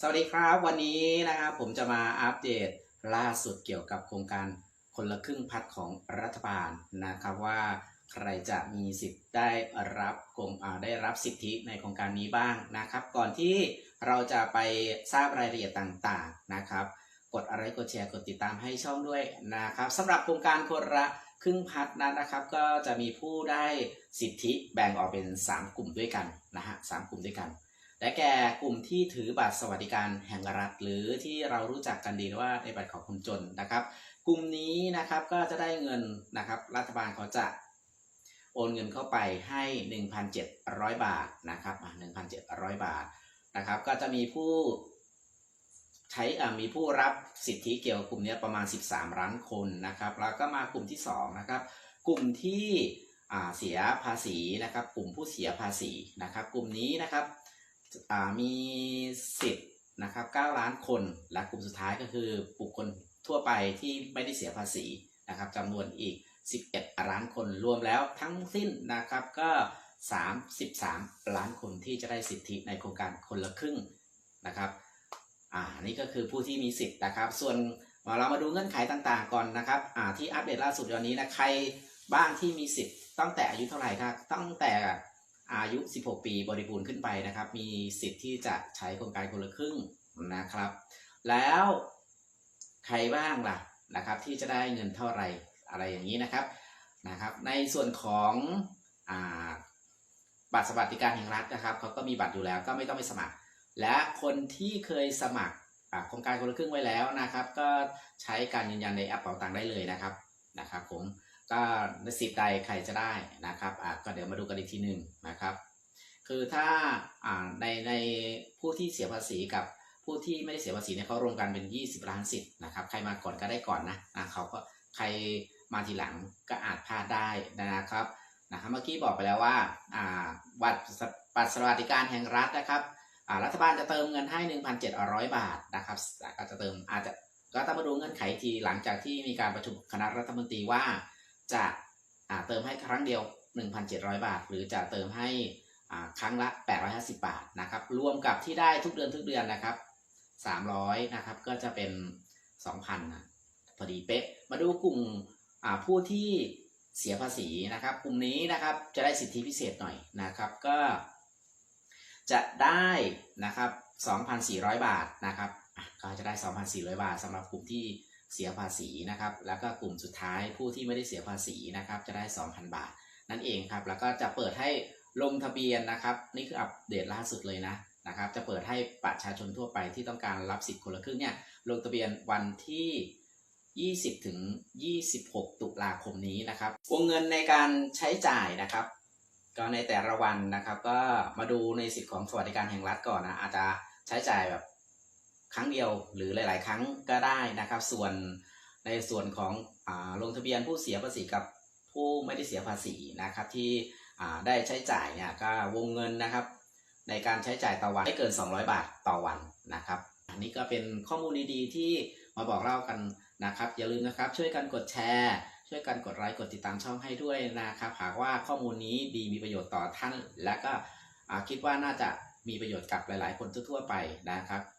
สวัสดีครับ วันนี้นะครับผมจะมาอัปเดตล่าสุดเกี่ยวกับโครงการคนละครึ่งพัดของรัฐบาลนะครับว่าใครจะมีสิทธิ์ได้รับโครงได้รับสิทธิในโครงการนี้บ้างนะครับ ก่อนที่เราจะไปทราบรายละเอียดต่างๆนะครับ กดอะไรกดแชร์กดติดตามให้ช่องด้วยนะครับสำหรับโครงการคนละครึ่งพัดนั้นนะครับ ก็จะมีผู้ได้สิทธิแบ่งออกเป็น 3 กลุ่มด้วยกันนะฮะสามกลุ่มด้วยกัน และแก่กลุ่มที่ถือบัตรสวัสดิการแห่งรัฐ หรือที่เรารู้จักกันดีว่าในบัตรของคนจนนะครับ กลุ่มนี้นะครับก็จะได้เงินนะครับ รัฐบาลเขาจะโอนเงินเข้าไปให้ 1,700 บาทนะครับอะ1,700 บาทนะครับ ก็จะมีผู้ใช้อะมีผู้รับสิทธิเกี่ยวกับกลุ่มนี้ประมาณ 13 ล้านคนนะครับ แล้วก็มากลุ่มที่2นะครับ กลุ่มที่อ่าเสียภาษีนะครับ กลุ่มผู้เสียภาษีนะครับ กลุ่มนี้นะครับ มีสิทธิ์นะครับ9ล้านคน และกลุ่มสุดท้ายก็คือบุคคลทั่วไปที่ไม่ได้เสียภาษีนะครับจำนวนอีก 11 ล้านคนรวมแล้วทั้งสิ้นนะครับก็ 33 ล้านคนที่จะได้สิทธิในโครงการคนละครึ่งนะครับอ่านี่ก็คือผู้ที่มีสิทธิ์นะครับ ส่วนเรามาดูเงื่อนไขต่างๆก่อนนะครับอ่าที่อัปเดตล่าสุดวันนี้นะใครบ้างที่มีสิทธิ์ตั้งแต่อายุเท่าไหร่ครับตั้งแต่ อายุ 16 ปีบริบูรณ์ขึ้นไปนะครับ มีสิทธิ์ที่จะใช้โครงการคนละครึ่งนะครับ แล้วใครบ้างล่ะนะครับ ที่จะได้เงินเท่าไหร่อะไรอย่างนี้นะครับนะครับ ในส่วนของอบัตรสวัสดิการแห่งรัฐนะครับเขาก็มีบัตรอยู่แล้วก็ไม่ต้องไปสมัคร และคนที่เคยสมัครโครงการคนละครึ่งไว้แล้วนะครับ ก็ใช้การยืนยันในแอปเป๋าตังค์ได้เลยนะครับนะครับผม ก็สิทธิ์ใดใครจะได้นะครับอะก็เดี๋ยวมาดูกันอีกทีหนึ่งนะครับ คือถ้าอ่าในในผู้ที่เสียภาษีกับผู้ที่ไม่ได้เสียภาษีเนี่ยเขารวมกันเป็น 20 ล้านสิทธิ์นะครับ ใครมาก่อนก็ได้ก่อนนะอะเขาก็ใครมาทีหลังก็อาจพลาดได้นะครับนะครับเมื่อกี้บอกไปแล้วว่าอ่าบัตรสบัตรสวัสดิการแห่งรัฐนะครับอ่ารัฐบาลจะเติมเงินให้ 1,700 บาทนะครับก็จะเติมอาจจะก็ต้องมาดูเงื่อนไขทีหลังจากที่มีการประชุมคณะรัฐมนตรีว่า จะเติมให้ครั้งเดียว 1,700 บาท หรือจะเติมให้ครั้งละ 850 บาทนะครับ รวมกับที่ได้ทุกเดือนทุกเดือนนะครับ 300 นะครับ ก็จะเป็น 2,000นะพอดีเป๊ะ มาดูกลุ่มผู้ที่เสียภาษีนะครับ กลุ่มนี้นะครับจะได้สิทธิพิเศษหน่อยนะครับ ก็จะได้นะครับ 2,400 บาทนะครับ ก็จะได้ 2,400 บาทสำหรับกลุ่มที่ เสียภาษีนะครับ แล้วก็กลุ่มสุดท้ายผู้ที่ไม่ได้เสียภาษีนะครับ จะได้ 2,000 บาท นั่นเองครับ แล้วก็จะเปิดให้ลงทะเบียนนะครับ นี่คืออัปเดตล่าสุดเลยนะนะครับ จะเปิดให้ประชาชนทั่วไปที่ต้องการรับสิทธิ์คนละครึ่งเนี่ยลงทะเบียนวันที่ 20 ถึง 26 ตุลาคมนี้นะครับ วงเงินในการใช้จ่ายนะครับ ก็ในแต่ละวันนะครับ ก็มาดูในสิทธิ์ของสวัสดิการแห่งรัฐก่อนนะอาจจะใช้จ่ายแบบ ครั้งเดียวหรือหลาย ๆ ครั้งก็ได้นะครับ ส่วนในส่วนของอาลงทะเบียนผู้เสียภาษีกับผู้ไม่ได้เสียภาษีนะครับที่อ่าได้ใช้จ่ายเนี่ยก็วงเงินนะครับ ในการใช้จ่ายต่อวันไม่เกิน 200 บาทต่อวันนะครับ อันนี้ก็เป็นข้อมูลดีๆที่มาบอกเล่ากันนะครับ อย่าลืมนะครับช่วยกันกดแชร์ ช่วยกันกดไลค์กดติดตามช่องให้ด้วยนะครับ หากว่าข้อมูลนี้ดีมีประโยชน์ต่อท่าน และก็อ่าคิดว่าน่าจะมีประโยชน์กับหลาย ๆ คนทั่วๆไปนะครับ